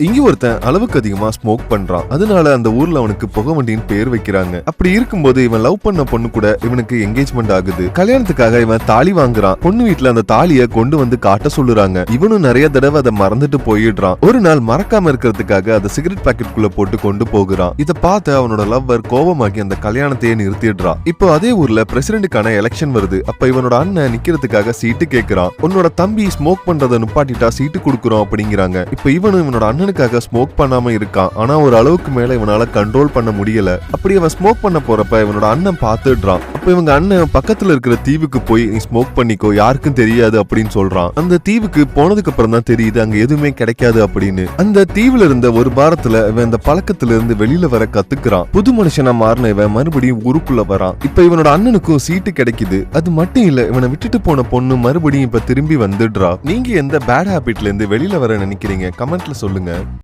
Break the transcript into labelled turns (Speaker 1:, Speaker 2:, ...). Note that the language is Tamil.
Speaker 1: இங்க ஒருத்தன் அளவுக்கு அதிகமா ஸ்மோக் பண்றான். அதனால அந்த ஊர்ல அவனுக்கு புகை வண்டின்னு பேர் வைக்கிறாங்க. அப்படி இருக்கும்போது இவன் லவ் பண்ண பொண்ணு கூட இவனுக்கு என்கேஜ்மெண்ட் ஆகுது. கல்யாணத்துக்காக இவன் தாலி வாங்குறான். பொண்ணு வீட்டுல அந்த தாலிய கொண்டு வந்து காட்ட சொல்லுறாங்க. இவனும் நிறைய தடவை அதை மறந்துட்டு போயிடுறான். ஒரு நாள் மறக்காம இருக்கிறதுக்காக அதை சிகரெட் பாக்கெட் குள்ள போட்டு கொண்டு போகிறான். இதை பார்த்து அவனோட லவ்வர் கோபமாகி அந்த கல்யாணத்தையே நிறுத்திடுறான். இப்போ அதே ஊர்ல பிரசிடென்ட்டுக்கான எலெக்ஷன் வருது. அப்ப இவனோட அண்ணன் நிக்கிறதுக்காக சீட்டு கேக்குறான். உன்னோட தம்பி ஸ்மோக் பண்றதை நிப்பாட்டிட்டா சீட்டு கொடுக்குறோம் அப்படிங்கிறாங்க. இப்ப இவனும் இவனோட அண்ணன் அண்ணனுக்காக ஸ்மோக் பண்ணாம இருக்கான். ஆனா ஒரு அளவுக்கு மேல இவனால கண்ட்ரோல் பண்ண முடியல. அப்படி அவன் ஸ்மோக் பண்ண போறப்ப இவனோட அண்ணன் பாத்துடுறான் அப்போ இவங்க அண்ணன் பக்கத்துல இருக்கிற தீவுக்கு போய் நீ ஸ்மோக் பண்ணிக்கோ யாருக்கும் தெரியாது அப்படின்னு சொல்றான். அந்த தீவுக்கு போனதுக்கு அப்புறம் தான் தெரியுது அங்க எதுவுமே கிடைக்காது அப்படின்னு. அந்த தீவுல இருந்த ஒரு வாரத்துல இவன் இந்த பழக்கத்துல இருந்து வெளியில வர கத்துக்கிறான். புது மனுஷனா மாறின இவன் மறுபடியும் ஊருக்குள்ள வரான். இப்ப இவனோட அண்ணனுக்கும் சீட்டு கிடைக்குது. அது மட்டும் இல்ல இவனை விட்டுட்டு போன பொண்ணு மறுபடியும் இப்ப திரும்பி வந்துடுறா. நீங்க எந்த பேட் ஹேபிட்ல இருந்து வெளியில வர நினைக்கிறீங்க? கமெண்ட்ல சொல்லுங்க.